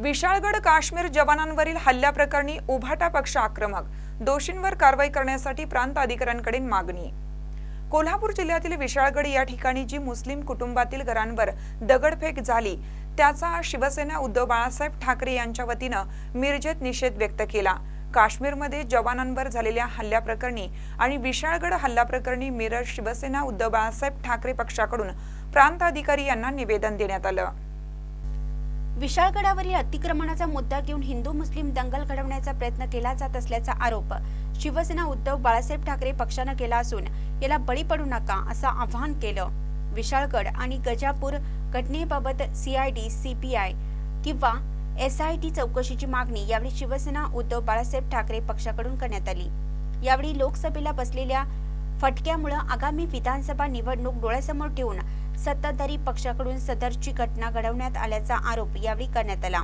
विशाळगड काश्मीर जवानांवरील हल्ल्याप्रकरणी उभाटा पक्ष आक्रमक. दोषींवर कारवाई करण्यासाठी प्रांत अधिकाऱ्यांकडे मागणी. कोल्हापूर जिल्ह्यातील विशाळगड या ठिकाणी जी मुस्लिम कुटुंबातील घरांवर दगडफेक झाली त्याचा शिवसेना उद्धव बाळासाहेब ठाकरे यांच्या वतीनं मिरजेत निषेध व्यक्त केला. काश्मीरमध्ये जवानांवर झालेल्या हल्ल्याप्रकरणी आणि विशाळगड हल्ल्याप्रकरणी मिरज शिवसेना उद्धव बाळासाहेब ठाकरे पक्षाकडून प्रांत अधिकारी यांना निवेदन देण्यात आलं. विशाळगडावरील अतिक्रमणाचा मुद्दा घेऊन हिंदू मुस्लिम दंगल घडवण्याचा प्रयत्न केला जात असल्याचा आरोप शिवसेना उद्धव बाळासाहेब ठाकरे पक्षानं केला असून याला बळी पडू नका असं आवाहन केलं. विशाळगड आणि गजापूर घटनेबाबत सीआयडी सीपीआय किंवा एसआयटी चौकशीची मागणी यावेळी शिवसेना उद्धव बाळासाहेब ठाकरे पक्षाकडून करण्यात आली. यावेळी लोकसभेला बसलेल्या फटक्यामुळं आगामी विधानसभा निवडणूक डोळ्यासमोर ठेवून सत्ताधारी पक्षाकडून सदरची घटना घडवण्यात आल्याचा आरोप यावेळी करण्यात आला.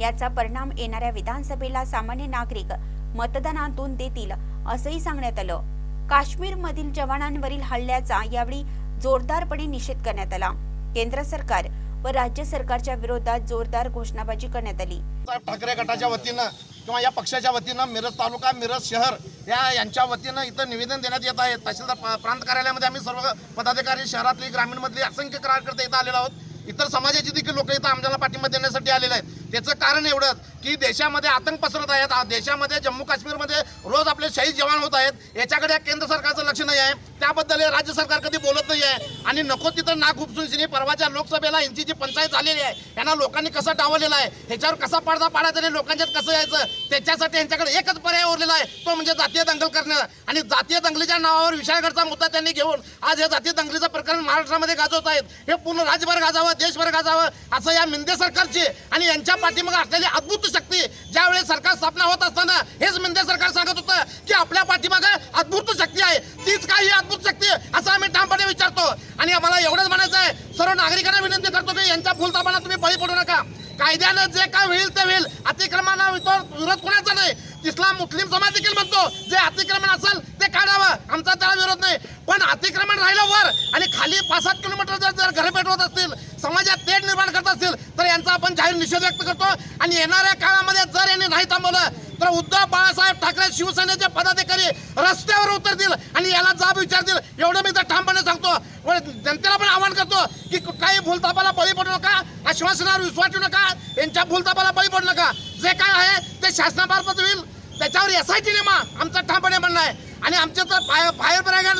याचा परिणाम येणाऱ्या विधानसभेला सामान्य नागरिक मतदानातून देतील असंही सांगण्यात आलं. काश्मीरमधील जवानांवरील हल्ल्याचा यावेळी जोरदारपणे निषेध करण्यात आला. केंद्र सरकार व राज्य सरकारच्या विरोधात जोरदार घोषणाबाजी करण्यात आली. ठाकरे गटाच्या वतीनं किंवा या पक्षाच्या वतीनं मिरज तालुका मिरज शहर या यांच्या वतीनं इथं निवेदन देण्यात येत आहे. तहसीलदार प्रांत कार्यालयामध्ये आम्ही सर्व पदाधिकारी शहरातली ग्रामीणमधली असंख्य कार्यकर्ते इथं आलेलो आहोत. इतर समाजाची देखील लोक इथं आमच्याला पाठिंबा देण्यासाठी आलेले आहेत. त्याचं कारण एवढंच की देशामध्ये आतंक पसरत आहेत. देशामध्ये जम्मू काश्मीरमध्ये रोज आपले शहीद जवान होत आहेत. याच्याकडे केंद्र सरकारचं लक्ष नाही आहे. त्याबद्दल राज्य सरकार कधी बोलत नाही आहे. आणि नको तिथं नाक उपसून शिनी परवाच्या लोकसभेला यांची जी पंचायत झालेली आहे यांना लोकांनी कसं डावलेलं आहे ह्याच्यावर कसा पडदा पाडायचा आणि लोकांच्यात कसं यायचं त्याच्यासाठी यांच्याकडे एकच पर्याय उरलेला आहे. तो म्हणजे जातीय दंगल करणं. आणि जातीय दंगलीच्या नावावर विशाळगडचा मुद्दा त्यांनी घेऊन आज हे जातीय दंगलीचं प्रकरण महाराष्ट्रामध्ये गाजवत आहेत. हे पूर्ण राज्यभर गाजावं देशभर गाजावं असं या मिंदे सरकारची आणि यांच्या पाठीमागे असलेली अद्भुत शक्ती ज्यावेळेस सरकार स्थापना होत असताना हेच मिंदे सरकार सांगत होतं की आपल्या पाठीमागे अद्भुत शक्ती आहे. तीच काही अद्भुत शक्ती असं आम्ही ठामपणे विचारतो. आणि आम्हाला एवढंच म्हणायचं आहे सर्व नागरिकांना विनंती करतो की यांच्या फुलतापाला तुम्ही बळी पडू नका. कायद्यानं जे काय होईल ते होईल. अतिक्रमणा विरोध कोणाचा नाही. इस्लाम मुस्लिम समाज देखील म्हणतो जे अतिक्रमण असेल ते काढावं. आमचा त्याला विरोध नाही. पण अतिक्रमण राहिलं वर आणि खाली पाच सात किलोमीटर जर जर घरे पेटवत असतील समाजात तेढ निर्माण करत असतील तर यांचा आपण जाहीर निषेध व्यक्त करतो. आणि येणाऱ्या काळामध्ये जर यांनी नाही थांबवलं तर उद्धव बाळासाहेब ठाकरे शिवसेनेचे पदाधिकारी रस्त्यावर उतरतील आणि याला जाब विचारतील. एवढं मी तर ठामपणे सांगतो. व जनतेला पण आवाहन करतो की काही भूलतापाला बळी पडू नका आश्वासनावर विश्वास ठेवू नका यांच्या भूलतापाला बळी पडू नका. जे काय आहे ते शासनामार्फत होईल. त्याच्यावर एस आय टीने मा आमचा ठामपणे म्हणणं आहे. आणि आमचे तर fire fire brigade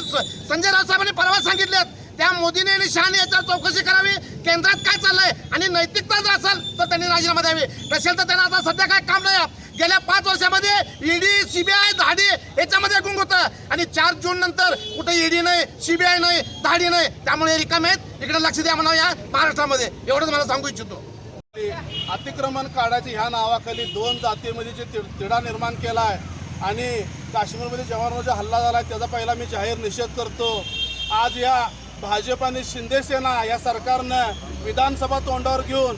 Sanjay Raut साहेबांनी परवा सांगितले त्या मोदीने आणि शहाने याच्यावर चौकशी करावी. केंद्रात काय चाललंय? आणि नैतिकता जर असेल तर त्यांनी राजीनामा द्यावी. नसेल तर त्यांना आता सध्या काय काम नाही गेल्या पाच वर्षामध्ये ईडी सीबीआय धाडी याच्यामध्ये गुंग होतं. आणि चार जून नंतर कुठे ईडी नाही सीबीआय नाही धाडी नाही. त्यामुळे रिकामे आहेत. इकडे लक्ष द्या म्हणा या महाराष्ट्रामध्ये. एवढंच मला सांगू इच्छितो. अतिक्रमण काढायचं ह्या नावाखाली दोन जातीमध्ये जे ति- तिढा निर्माण केला आहे आणि काश्मीरमध्ये जवानांवर जो हल्ला झाला आहे त्याचा पहिला मी जाहीर निषेध करतो. आज या भाजप आणि शिंदेसेना या सरकारनं विधानसभा तोंडावर घेऊन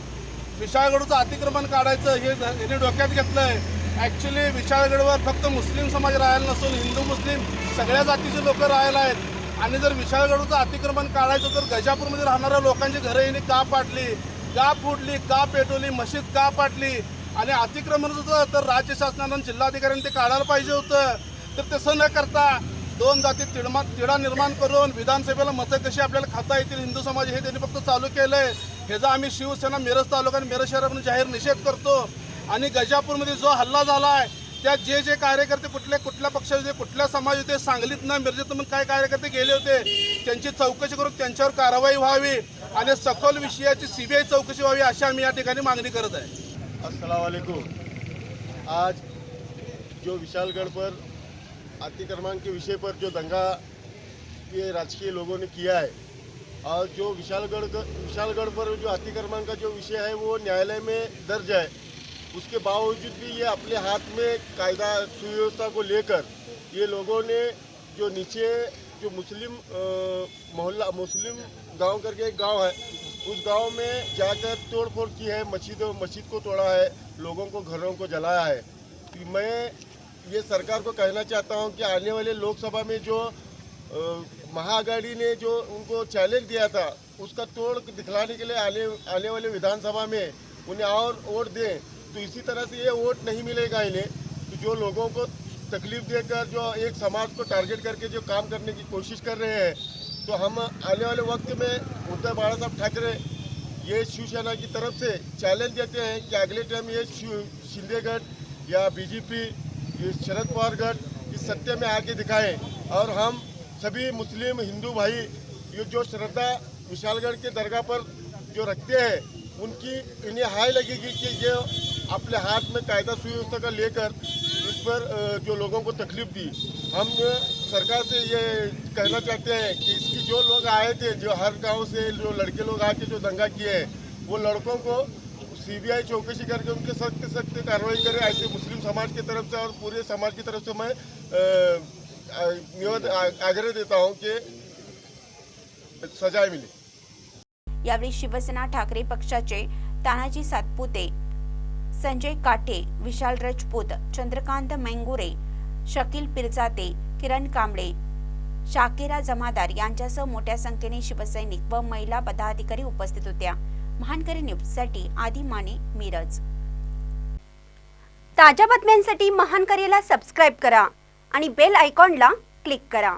विशाळगडचं अतिक्रमण काढायचं हे यांनी डोक्यात घेतलं आहे ॲक्च्युली विशाळगडवर फक्त मुस्लिम समाज राहायला नसून हिंदू मुस्लिम सगळ्या जातीचे लोक राहायला आहेत. आणि जर विशाळगडचं अतिक्रमण काढायचं तर गजापूरमध्ये राहणाऱ्या लोकांची घरं यांनी का पाडली? का फोडली का पेटवली मशीद का पाटली आणि अतिक्रमण होतं तर राज्य शासनानं जिल्हाधिकाऱ्यांनी ते काढायला पाहिजे होतं. तर तसं न करता दोन जाती तिडमा तिढा निर्माण करून विधानसभेला मतं कशी आपल्याला खाता येतील हिंदू समाज हे त्यांनी फक्त चालू केलं आहे ह्याचा आम्ही शिवसेना मिरज तालुका आणि मिरज शहरामध्ये जाहीर निषेध करतो. आणि गजापूरमध्ये जो हल्ला झाला आहे त्या जे जे कार्यकर्ते कुठल्या कुठल्या पक्षाचे होते कुठल्या समाज होते सांगलीत ना मिरजेत काय कार्यकर्ते गेले होते त्यांची चौकशी करून त्यांच्यावर कारवाई व्हावी. आणि सखोल विषयाची सीबीआय चौकशी व्हावी अशी आम्ही या ठिकाणी मागणी करत आहे. अस्सलाम आज जो विशालगढ़ पर अतिक्रमण के विषय पर जो दंगा ये राजकीय लोगों ने किया है और जो विशालगढ़ विशालगढ़ पर जो अतिक्रमण का जो विषय है वो न्यायालय में दर्ज है। उसके बावजूद भी ये अपने हाथ में कायदा सुव्यवस्था को लेकर ये लोगों ने जो नीचे जो मुस्लिम मोहल्ला, मुस्लिम गाँव करके एक गाँव है, उस गाँव में जाकर तोड़फोड़ की है, मस्जिद मस्जिद को तोड़ा है, लोगों को, घरों को जलाया है। तो मैं ये सरकार को कहना चाहता हूँ कि आने वाले लोकसभा में जो महाआघाड़ी ने जो उनको चैलेंज दिया था, उसका तोड़ दिखलाने के लिए आने आने वाले विधानसभा में उन्हें और वोट दें तो इसी तरह से ये वोट नहीं मिलेगा इन्हें। तो जो लोगों को तकलीफ़ देकर जो एक समाज को टारगेट करके जो काम करने की कोशिश कर रहे हैं तो हम आने वाले वक्त में उद्धव बाला साहब ठाकरे ये शिवसेना की तरफ़ से चैलेंज देते हैं कि अगले टाइम ये शिव- शिंदे गढ़ या बीजेपी ये शरद पवार गढ़ इस सत्य में आके दिखाएँ। और हम सभी मुस्लिम, हिंदू भाई, ये जो श्रद्धा विशालगढ़ के दरगाह पर जो रखते हैं, उनकी इन्हें हाय लगेगी कि ये अपने हाथ में कायदा सुव्यवस्था का लेकर पर जो लोगों को तकलीफ़ दी। हम सरकार से ये कहना चाहते हैं कि इसकी जो लोग आए थे, जो हर गाँव से जो लड़के लोग आके जो दंगा किए हैं, वो लड़कों को सीबीआई चौकसी करके उनके सख्त सख्त कार्रवाई करे, ऐसे मुस्लिम समाज की तरफ़ से और पूरे समाज की तरफ़ से मैं आग्रह देता हूँ कि सजाए मिले। यावेळी शिवसेना ठाकरे पक्षाचे तानाजी सातपुते संजय काटे विशाल रजपूत चंद्रकांत मेंगुरे शकील पिरजाते किरण कांबळे शाकेरा जमादार यांच्यासह मोठ्या संख्येने शिवसैनिक व महिला पदाधिकारी उपस्थित होत्या. महानकरी न्यूजसाठी आदी माने मिरज. ताज्या बातम्यांसाठी महानकरीला सबस्क्राईब करा आणि बेल आयकॉनला क्लिक करा.